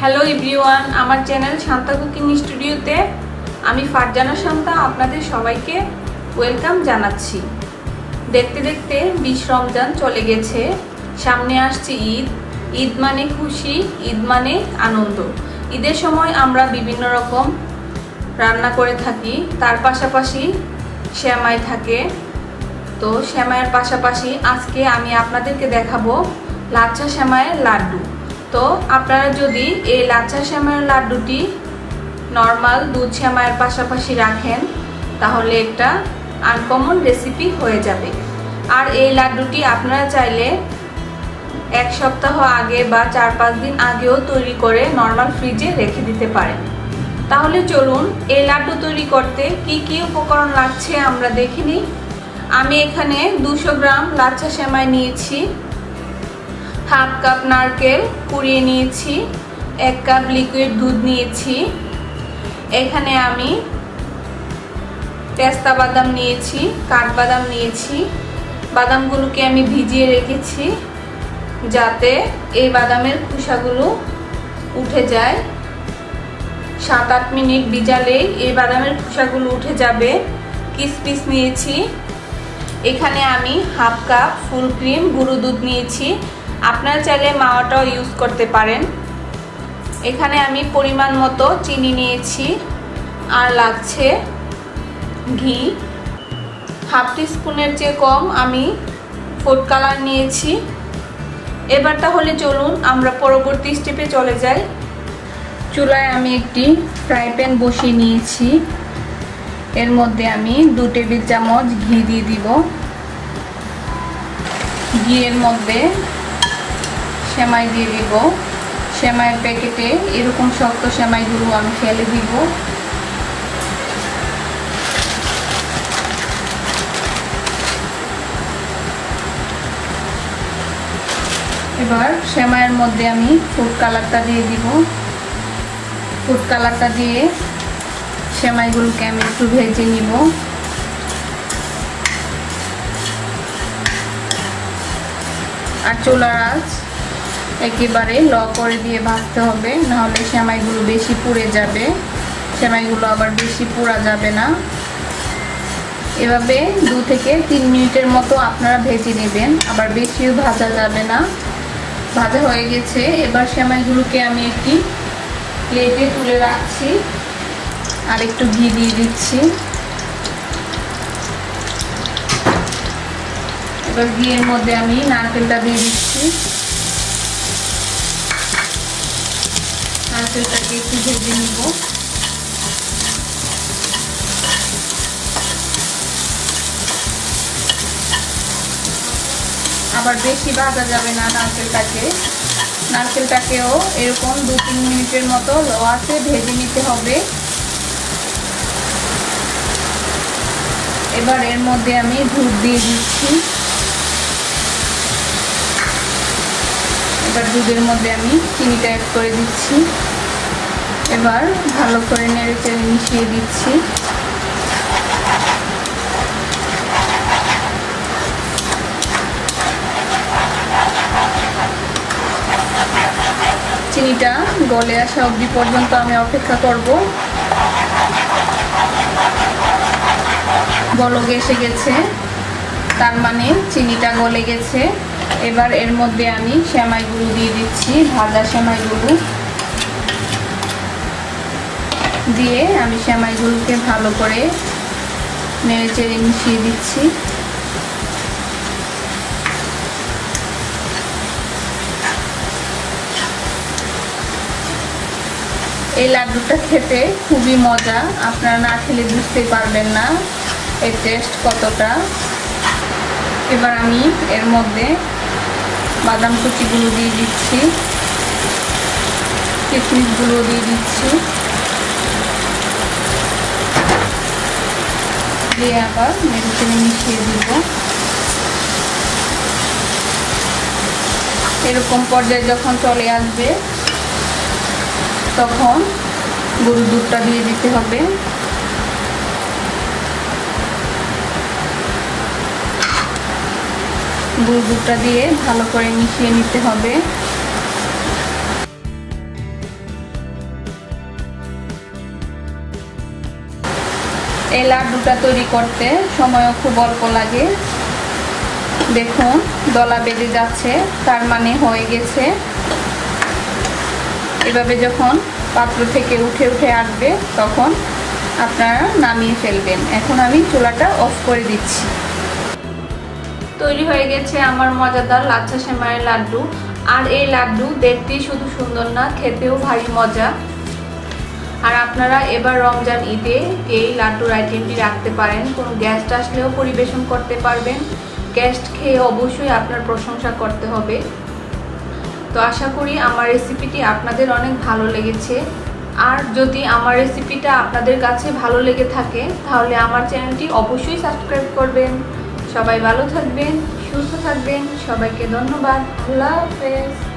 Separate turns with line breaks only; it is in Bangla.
হ্যালো ইভরিওয়ান আমার চ্যানেল শান্তা কুকিং স্টুডিওতে আমি ফারজানা শান্তা আপনাদের সবাইকে ওয়েলকাম জানাচ্ছি। দেখতে দেখতে বিশ রমজান চলে গেছে। সামনে আসছে ঈদ। ঈদ মানে খুশি, ঈদ মানে আনন্দ। ঈদের সময় আমরা বিভিন্ন রকম রান্না করে থাকি। তার পাশাপাশি শ্যামাই থাকে। তো শ্যামাইয়ের পাশাপাশি আজকে আমি আপনাদেরকে দেখাবো লাচ্ছা শ্যামাইয়ের লাড্ডু। তো আপনারা যদি এই লাচ্ছা শ্যামাইয়ের লাড্ডুটি নর্মাল দুধ শ্যামাইয়ের পাশাপাশি রাখেন, তাহলে একটা আনকমন রেসিপি হয়ে যাবে। আর এই লাড্ডুটি আপনারা চাইলে এক সপ্তাহ আগে বা চার পাঁচ দিন আগেও তৈরি করে নর্মাল ফ্রিজে রেখে দিতে পারেন। তাহলে চলুন, এই লাড্ডু তৈরি করতে কি কি উপকরণ লাগছে আমরা দেখে নিই। আমি এখানে দুশো গ্রাম লাচ্ছা সেমাই নিয়েছি। হাফ কাপ নারকেল কুড়িয়ে নিয়েছি, এক কাপ লিকুইড দুধ নিয়েছি। এখানে আমি পেস্তা বাদাম নিয়েছি কাঠবাদাম নিয়েছি। বাদামগুলোকে আমি ভিজিয়ে রেখেছি যাতে এই বাদামের খোসাগুলো উঠে যায়। সাত আট মিনিট ভিজালেই এই বাদামের খোসাগুলো উঠে যাবে। কিসপিস নিয়েছি। এখানে আমি হাফ কাপ ফুল ক্রিম গুঁড়ো দুধ নিয়েছি। আপনারা চাইলে মাওয়াটাও ইউজ করতে পারেন। এখানে আমি পরিমাণ মতো চিনি নিয়েছি, আর লাগছে ঘি। হাফ স্পুনের চেয়ে কম আমি ফুড কালার নিয়েছি। এবার তাহলে চলুন আমরা পরবর্তী স্টেপে চলে যাই। চুলায় আমি একটি ফ্রাই প্যান বসিয়ে নিয়েছি। এর মধ্যে আমি দু টেবিল চামচ ঘি দিয়ে দিব। ঘিয়ের মধ্যে সেমাই দিয়ে দিব। সেমাইয়ের প্যাকেটে এরকম শক্ত সেমাইগুলো আমি ফেলে দিব। এবার সেমাইয়ের মধ্যে আমি ফুড কালারটা দিয়ে দিব। ফুড কালারটা দিয়ে সেমাইগুলোকে আমি একটু ভেজে নিব। আর চুলার আঁচ একেবারে ল করে দিয়ে ভাজতে হবে, নাহলে সেমাইগুলো বেশি পুড়ে যাবে। সেমাইগুলো আবার বেশি পোড়া যাবে না। এভাবে দু থেকে তিন মিনিটের মতো আপনারা ভেজে নেবেন, আবার বেশিও ভাজা যাবে না। ভাজা হয়ে গেছে, এবার সেমাইগুলোকে আমি একটি প্লেটে তুলে রাখছি। আর একটু ঘি দিয়ে দিচ্ছি। এবার ঘিয়ের মধ্যে আমি নারকেলটা দিয়ে দিচ্ছি। নিব। আবার বেশি ভাজা যাবে না নারকেলটাকে। নারকেলটাকেও এরকম দু তিন মিনিটের মতো ভেজে নিতে হবে। এবার এর মধ্যে আমি দুধ দিয়ে দিচ্ছি। এবার দুধের মধ্যে আমি চিনিটা অ্যাড করে দিচ্ছি। এবার ভালো করে নেড়ে চেড়ে মিশিয়ে দিচ্ছি। চিনিটা গলে আসা অবধি পর্যন্ত আমি অপেক্ষা করব। বলক এসে গেছে, তার মানে চিনিটা গলে গেছে। এবার এর মধ্যে আমি সেমাইগুলো দিয়ে দিচ্ছি, ভাজা সেমাইগুলো দিয়ে আমি সেমাইগুলোকে ভালো করে নেড়ে চেড়ে মিশিয়ে দিচ্ছি। এই লাড্ডুটা খেতে খুবই মজা। আপনারা না খেলে বুঝতে পারবেন না এর টেস্ট কতটা। এবার আমি এর মধ্যে বাদাম কুচিগুলো দিয়ে দিচ্ছি কিশমিশগুলো দিয়ে দিচ্ছি। দিয়ে আবার মেডিসিনে মিশিয়ে দিব। এরকম পর্যায়ে যখন চলে আসবে, তখন গরুর দুধটা দিয়ে দিতে হবে। গরুর দুধটা দিয়ে ভালো করে মিশিয়ে নিতে হবে। এই লাড্ডুটা তৈরি করতে সময়ও খুব অল্প লাগে। দেখুন, দলা বেঁধে যাচ্ছে, তার মানে হয়ে গেছে। এভাবে যখন পাত্র থেকে উঠে উঠে আসবে, তখন আপনারা নামিয়ে ফেলবেন। এখন আমি চুলাটা অফ করে দিচ্ছি। তৈরি হয়ে গেছে আমার মজাদার লাচ্ছা সেমাইয়ের লাড্ডু। আর এই লাড্ডু দেখতেই শুধু সুন্দর না, খেতেও ভারী মজা। আর আপনারা এবার রমজান ঈদে এই লাড্ডুর আইটেমটি রাখতে পারেন। কোনো গেস্ট আসলেও পরিবেশন করতে পারবেন। গেস্ট খেয়ে অবশ্যই আপনার প্রশংসা করতে হবে। তো আশা করি আমার রেসিপিটি আপনাদের অনেক ভালো লেগেছে। আর যদি আমার রেসিপিটা আপনাদের কাছে ভালো লেগে থাকে, তাহলে আমার চ্যানেলটি অবশ্যই সাবস্ক্রাইব করবেন। সবাই ভালো থাকবেন, সুস্থ থাকবেন, সবাইকে ধন্যবাদ। আল্লাহ হাফেজ।